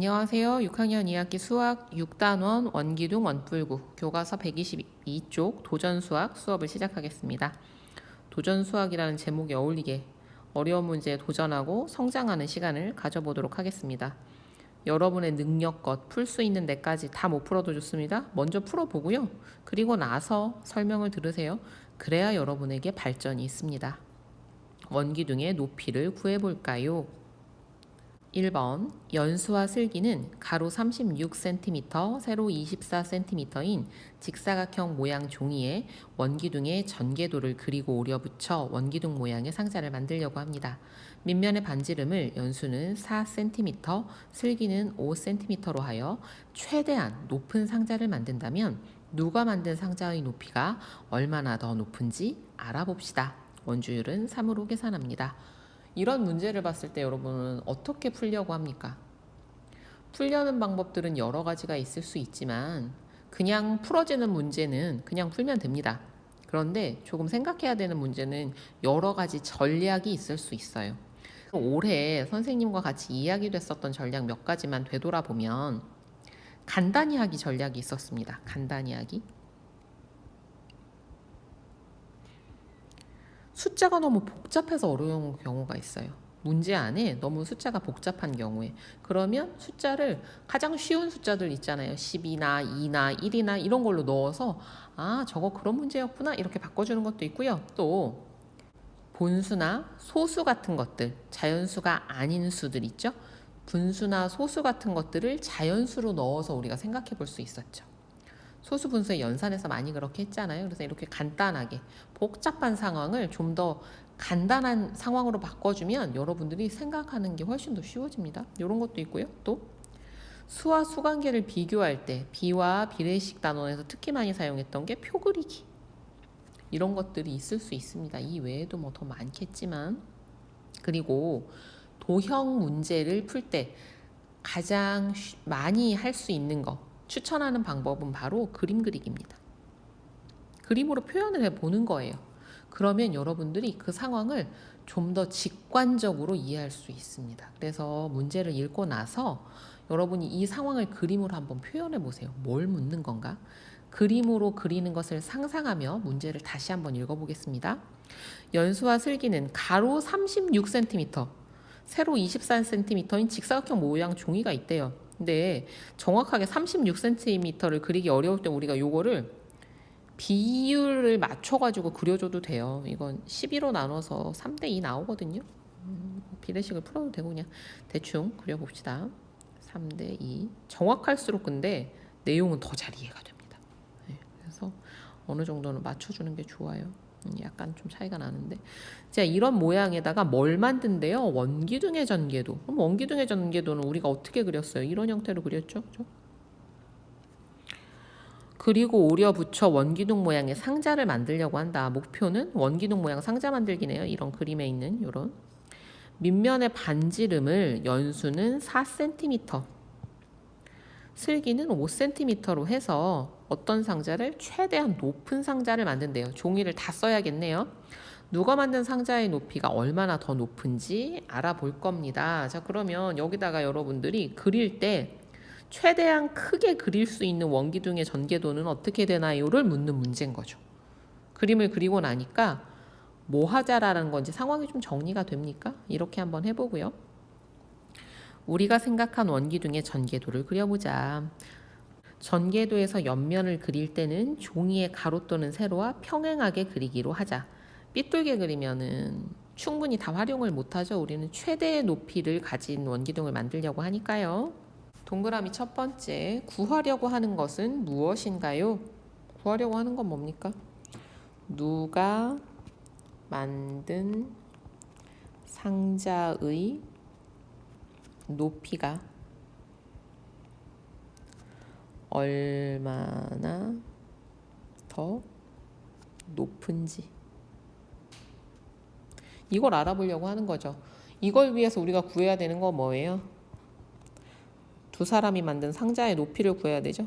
안녕하세요. 6학년 2학기 수학 6단원 원기둥 원뿔구 교과서 122쪽 도전 수학 수업을 시작하겠습니다. 도전 수학이라는 제목에 어울리게 어려운 문제에 도전하고 성장하는 시간을 가져보도록 하겠습니다. 여러분의 능력껏 풀 수 있는 데까지 다 못 풀어도 좋습니다. 먼저 풀어보고요. 그리고 나서 설명을 들으세요. 그래야 여러분에게 발전이 있습니다. 원기둥의 높이를 구해볼까요? 1번 연수와 슬기는 가로 36cm, 세로 24cm인 직사각형 모양 종이에 원기둥의 전개도를 그리고 오려붙여 원기둥 모양의 상자를 만들려고 합니다. 밑면의 반지름을 연수는 4cm, 슬기는 5cm로 하여 최대한 높은 상자를 만든다면 누가 만든 상자의 높이가 얼마나 더 높은지 알아봅시다. 원주율은 3으로 계산합니다. 이런 문제를 봤을 때 여러분은 어떻게 풀려고 합니까? 풀려는 방법들은 여러 가지가 있을 수 있지만 그냥 풀어지는 문제는 그냥 풀면 됩니다. 그런데 조금 생각해야 되는 문제는 여러 가지 전략이 있을 수 있어요. 올해 선생님과 같이 이야기됐었던 전략 몇 가지만 되돌아보면 간단히 하기 전략이 있었습니다. 간단히 하기. 숫자가 너무 복잡해서 어려운 경우가 있어요. 문제 안에 너무 숫자가 복잡한 경우에 그러면 숫자를 가장 쉬운 숫자들 있잖아요. 10이나 2나 1이나 이런 걸로 넣어서 아 저거 그런 문제였구나 이렇게 바꿔 주는 것도 있고요. 또 본수나 소수 같은 것들 자연수가 아닌 수들 있죠. 분수나 소수 같은 것들을 자연수로 넣어서 우리가 생각해 볼 수 있었죠. 소수 분수의 연산에서 많이 그렇게 했잖아요. 그래서 이렇게 간단하게 복잡한 상황을 좀 더 간단한 상황으로 바꿔주면 여러분들이 생각하는 게 훨씬 더 쉬워집니다. 이런 것도 있고요. 또 수와 수 관계를 비교할 때 비와 비례식 단원에서 특히 많이 사용했던 게 표 그리기 이런 것들이 있을 수 있습니다. 이 외에도 뭐 더 많겠지만 그리고 도형 문제를 풀 때 가장 많이 할 수 있는 거 추천하는 방법은 바로 그림 그리기입니다. 그림으로 표현을 해 보는 거예요. 그러면 여러분들이 그 상황을 좀 더 직관적으로 이해할 수 있습니다. 그래서 문제를 읽고 나서 여러분이 이 상황을 그림으로 한번 표현해 보세요. 뭘 묻는 건가? 그림으로 그리는 것을 상상하며 문제를 다시 한번 읽어보겠습니다. 연수와 슬기는 가로 36cm, 세로 24cm인 직사각형 모양 종이가 있대요. 근데 정확하게 36cm를 그리기 어려울 때 우리가 요거를 비율을 맞춰가지고 그려줘도 돼요. 이건 12로 나눠서 3대2 나오거든요. 음, 비례식을 풀어도 되고 그냥 대충 그려봅시다. 3대2. 정확할수록 근데 내용은 더 잘 이해가 됩니다. 네, 그래서 어느 정도는 맞춰주는 게 좋아요. 음, 약간 좀 차이가 나는데. 자 이런 모양에다가 뭘 만든대요? 원기둥의 전개도. 그럼 원기둥의 전개도는 우리가 어떻게 그렸어요? 이런 형태로 그렸죠? 그죠? 그리고 오려 붙여 원기둥 모양의 상자를 만들려고 한다. 목표는 원기둥 모양 상자 만들기네요. 이런 그림에 있는 이런. 밑면의 반지름을 연수는 4cm 슬기는 5cm로 해서 어떤 상자를 최대한 높은 상자를 만든대요. 종이를 다 써야겠네요. 누가 만든 상자의 높이가 얼마나 더 높은지 알아볼 겁니다. 자, 그러면 여기다가 여러분들이 그릴 때 최대한 크게 그릴 수 있는 원기둥의 전개도는 어떻게 되나요를 묻는 문제인 거죠. 그림을 그리고 나니까 뭐 하자라는 건지 상황이 좀 정리가 됩니까? 이렇게 한번 해보고요. 우리가 생각한 원기둥의 전개도를 그려보자. 전개도에서 옆면을 그릴 때는 종이의 가로 또는 세로와 평행하게 그리기로 하자. 삐뚤게 그리면은 충분히 다 활용을 못하죠. 우리는 최대의 높이를 가진 원기둥을 만들려고 하니까요. 동그라미 첫 번째, 구하려고 하는 것은 무엇인가요? 구하려고 하는 건 뭡니까? 누가 만든 상자의 높이가 얼마나 더 높은지 이걸 알아보려고 하는 거죠. 이걸 위해서 우리가 구해야 되는 건 뭐예요? 두 사람이 만든 상자의 높이를 구해야 되죠.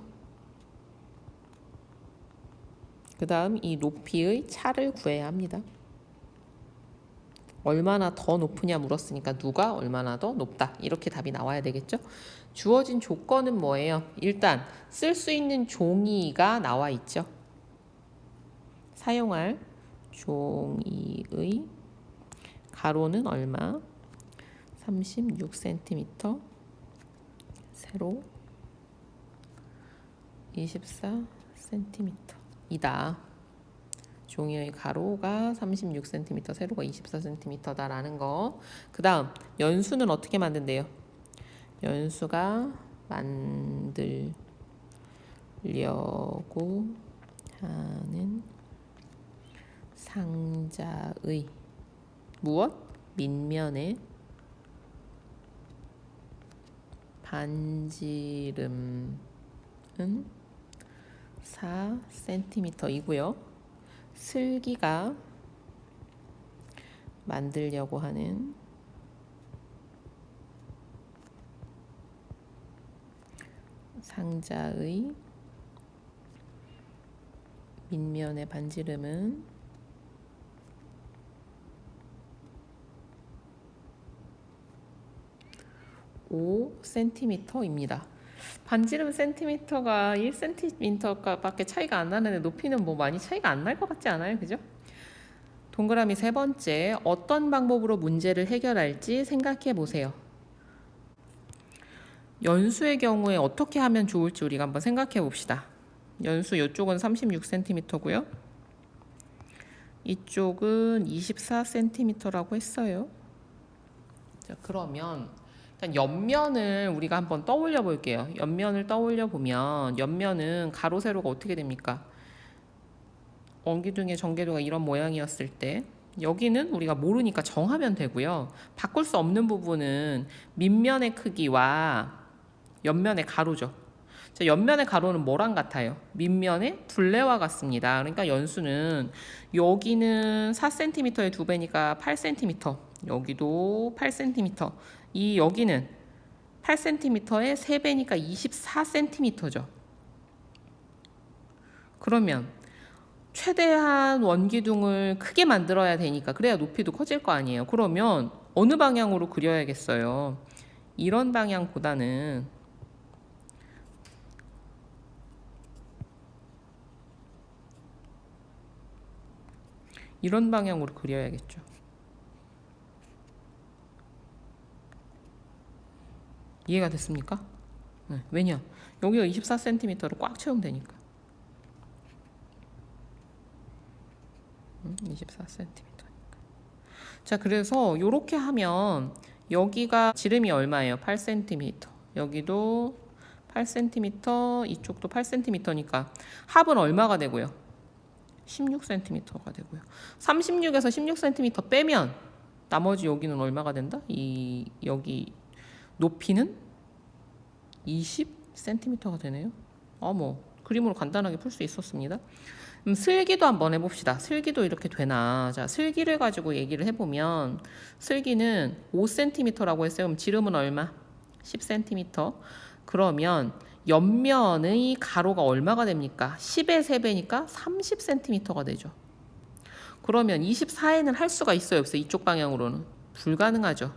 그 다음 이 높이의 차를 구해야 합니다. 얼마나 더 높으냐 물었으니까 누가 얼마나 더 높다. 이렇게 답이 나와야 되겠죠? 주어진 조건은 뭐예요? 일단 쓸 수 있는 종이가 나와 있죠. 사용할 종이의 가로는 얼마? 36cm 세로 24cm 이다. 종이의 가로가 36cm, 세로가 24cm다라는 거. 그 다음, 연수는 어떻게 만든대요? 연수가 만들려고 하는 상자의 무엇? 밑면에 반지름은 4cm이고요. 슬기가 만들려고 하는 상자의 밑면의 반지름은 5cm입니다. 반지름 센티미터가 1cm밖에 차이가 안 나는데 높이는 뭐 많이 차이가 안 날 것 같지 않아요? 그죠? 동그라미 세 번째, 어떤 방법으로 문제를 해결할지 생각해 보세요. 연수의 경우에 어떻게 하면 좋을지 우리가 한번 생각해 봅시다. 연수 이쪽은 36cm고요. 이쪽은 24cm라고 했어요. 자, 그러면 옆면을 우리가 한번 떠올려 볼게요. 옆면을 떠올려 보면 옆면은 가로 세로가 어떻게 됩니까? 원기둥의 전개도가 이런 모양이었을 때 여기는 우리가 모르니까 정하면 되고요. 바꿀 수 없는 부분은 밑면의 크기와 옆면의 가로죠. 자, 옆면의 가로는 뭐랑 같아요? 밑면의 둘레와 같습니다. 그러니까 연수는 여기는 4cm의 두 배니까 8cm, 여기도 8cm, 이 여기는 8cm의 3배니까 24cm죠. 그러면 최대한 원기둥을 크게 만들어야 되니까 그래야 높이도 커질 거 아니에요. 그러면 어느 방향으로 그려야겠어요? 이런 방향보다는 이런 방향으로 그려야겠죠. 이해가 됐습니까? 네, 왜냐? 여기가 24cm로 꽉 채우면 까 24cm니까. 자, 그래서 이렇게 하면 여기가 지름이 얼마예요? 8cm. 여기도 8cm, 이쪽도 8cm니까 합은 얼마가 되고요? 16cm가 되고요. 36에서 16cm 빼면 나머지 여기는 얼마가 된다? 이 여기 높이는 20cm가 되네요. 어머, 그림으로 간단하게 풀 수 있었습니다. 음, 슬기도 한번 해봅시다. 슬기도 이렇게 되나? 자, 슬기를 가지고 얘기를 해보면 슬기는 5cm라고 했어요. 그럼 지름은 얼마? 10cm. 그러면 옆면의 가로가 얼마가 됩니까? 10의 3배니까 30cm가 되죠. 그러면 24에는 할 수가 있어요, 없어요? 이쪽 방향으로는 불가능하죠.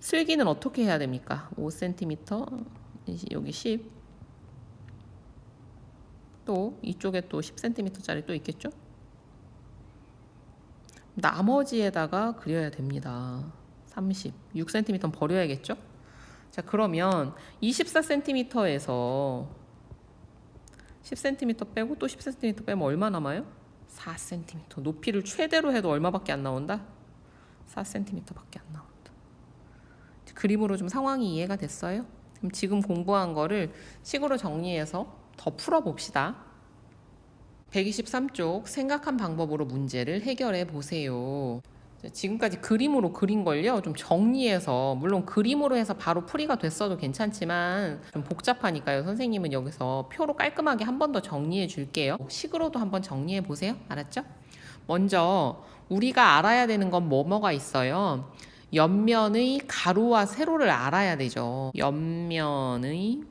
슬기는 어떻게 해야 됩니까? 5cm 여기 10. 또 이쪽에 또 10cm짜리 또 있겠죠? 나머지에다가 그려야 됩니다. 30. 6cm는 버려야겠죠? 자, 그러면 24cm에서 10cm 빼고 또 10cm 빼면 얼마 남아요? 4cm. 높이를 최대로 해도 얼마밖에 안 나온다? 4cm밖에 안 나온다. 그림으로 좀 상황이 이해가 됐어요? 그럼 지금 공부한 거를 식으로 정리해서 더 풀어봅시다. 123쪽 생각한 방법으로 문제를 해결해 보세요. 지금까지 그림으로 그린 걸요 좀 정리해서 물론 그림으로 해서 바로 풀이가 됐어도 괜찮지만 좀 복잡하니까요 선생님은 여기서 표로 깔끔하게 한 번 더 정리해 줄게요 식으로도 한번 정리해 보세요 알았죠? 먼저 우리가 알아야 되는 건 뭐뭐가 있어요 옆면의 가로와 세로를 알아야 되죠. 옆면의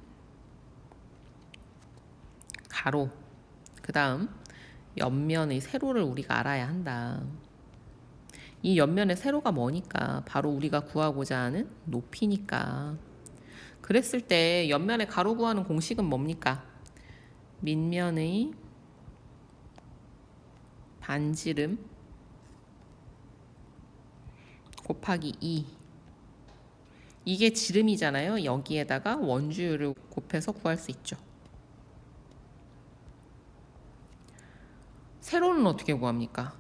가로. 그 다음, 옆면의 세로를 우리가 알아야 한다. 이 옆면의 세로가 뭐니까 바로 우리가 구하고자 하는 높이니까. 그랬을 때 옆면의 가로 구하는 공식은 뭡니까? 밑면의 반지름 곱하기 2 이게 지름이잖아요. 여기에다가 원주율을 곱해서 구할 수 있죠. 세로는 어떻게 구합니까?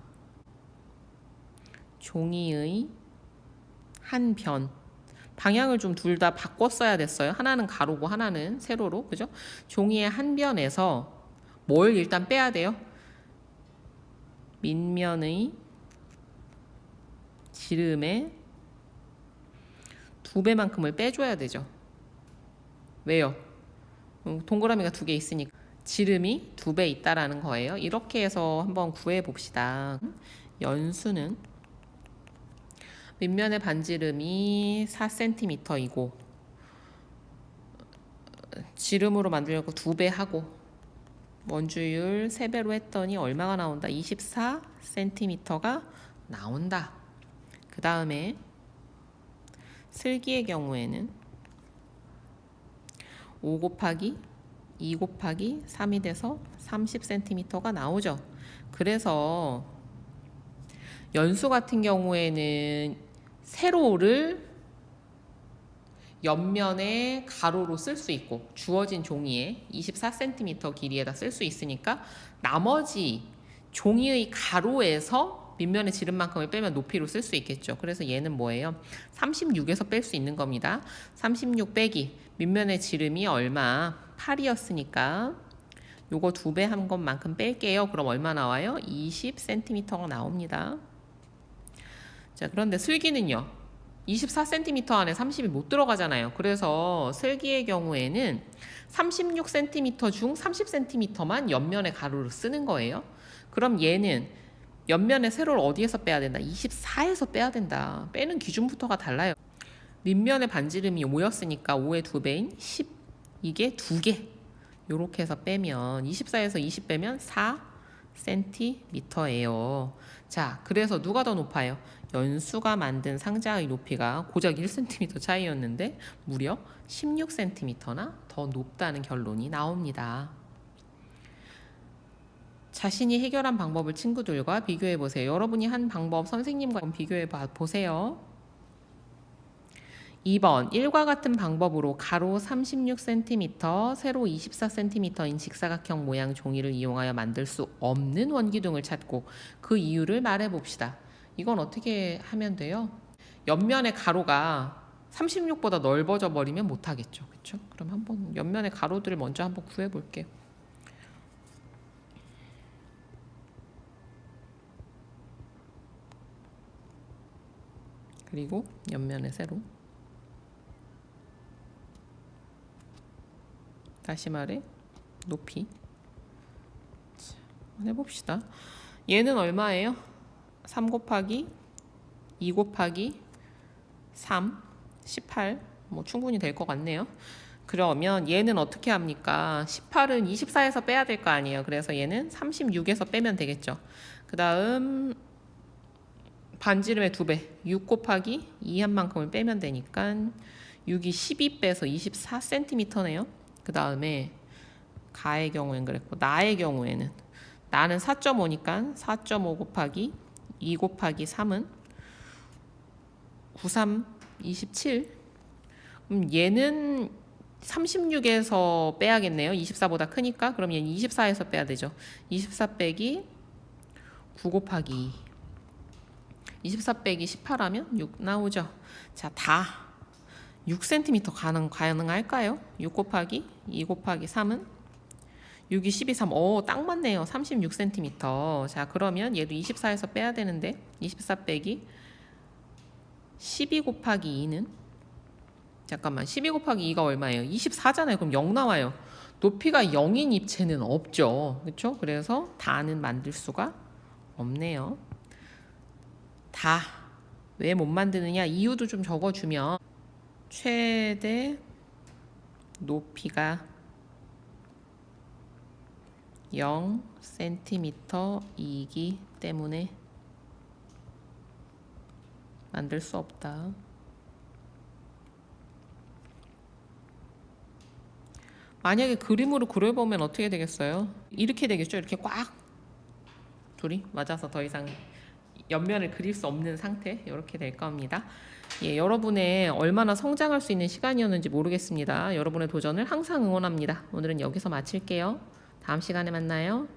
종이의 한 변. 방향을 좀 둘 다 바꿨어야 됐어요. 하나는 가로고 하나는 세로로. 그죠? 종이의 한 변에서 뭘 일단 빼야 돼요? 밑면의 지름의 두 배만큼을 빼줘야 되죠. 왜요? 음, 동그라미가 두 개 있으니까 지름이 두 배 있다라는 거예요. 이렇게 해서 한번 구해 봅시다. 연수는 밑면의 반지름이 4cm이고 지름으로 만들려고 두 배 하고 원주율 3배로 했더니 얼마가 나온다? 24cm가 나온다. 그 다음에 슬기의 경우에는 5 곱하기 2 곱하기 3이 돼서 30cm가 나오죠. 그래서 연수 같은 경우에는 세로를 옆면에 가로로 쓸 수 있고 주어진 종이에 24cm 길이에다 쓸 수 있으니까 나머지 종이의 가로에서 밑면의 지름만큼을 빼면 높이로 쓸 수 있겠죠. 그래서 얘는 뭐예요? 36에서 뺄 수 있는 겁니다. 36 빼기 밑면의 지름이 얼마? 8이었으니까 요거 두 배 한 것만큼 뺄게요. 그럼 얼마 나와요? 20cm가 나옵니다. 자, 그런데 슬기는요. 24cm 안에 30이 못 들어가잖아요. 그래서 슬기의 경우에는 36cm 중 30cm만 옆면의 가로를 쓰는 거예요. 그럼 얘는 옆면의 세로를 어디에서 빼야 된다? 24에서 빼야 된다. 빼는 기준부터가 달라요. 밑면의 반지름이 5였으니까 5의 2배인 10. 이게 2개. 요렇게 해서 빼면 24에서 20 빼면 4cm예요. 자, 그래서 누가 더 높아요? 연수가 만든 상자의 높이가 고작 1cm 차이였는데 무려 16cm나 더 높다는 결론이 나옵니다. 자신이 해결한 방법을 친구들과 비교해 보세요. 여러분이 한 방법 선생님과 비교해 보세요. 2번 1과 같은 방법으로 가로 36cm, 세로 24cm인 직사각형 모양 종이를 이용하여 만들 수 없는 원기둥을 찾고 그 이유를 말해 봅시다. 이건 어떻게 하면 돼요? 옆면의 가로가 36보다 넓어져 버리면 못 하겠죠. 그렇죠? 그럼 한번 옆면의 가로들을 먼저 한번 구해 볼게요. 그리고 옆면의 세로 다시 말해 높이 자, 해봅시다. 얘는 얼마예요? 3 곱하기 2 곱하기 3 18. 뭐 충분히 될 것 같네요. 그러면 얘는 어떻게 합니까? 18은 24에서 빼야 될 거 아니에요. 그래서 얘는 36에서 빼면 되겠죠. 그 다음 반지름의 2배 6 곱하기 2 한 만큼을 빼면 되니까 6이 12 빼서 24cm네요. 그 다음에 가의 경우엔 그랬고 나의 경우에는 나는 4.5니까 4.5 곱하기 2 곱하기 3은 93 27 그럼 얘는 36에서 빼야겠네요. 24보다 크니까 그럼 얘는 24에서 빼야 되죠. 24 빼기 9 곱하기 2 24 빼기 18 하면 6 나오죠. 자, 다 6cm 가능, 가능할까요? 6 곱하기 2 곱하기 3은 6이 12, 3. 오, 딱 맞네요. 36cm. 자, 그러면 얘도 24에서 빼야 되는데 24 빼기 12 곱하기 2는 잠깐만 12 곱하기 2가 얼마예요? 24잖아요. 그럼 0 나와요. 높이가 0인 입체는 없죠. 그렇죠? 그래서 다는 만들 수가 없네요. 다 왜 못 만드느냐 이유도 좀 적어주면 최대 높이가 0cm이기 때문에 만들 수 없다. 만약에 그림으로 그려보면 어떻게 되겠어요? 이렇게 되겠죠? 이렇게 꽉 둘이 맞아서 더 이상 옆면을 그릴 수 없는 상태 이렇게 될 겁니다. 예, 여러분의 얼마나 성장할 수 있는 시간이었는지 모르겠습니다. 여러분의 도전을 항상 응원합니다. 오늘은 여기서 마칠게요. 다음 시간에 만나요.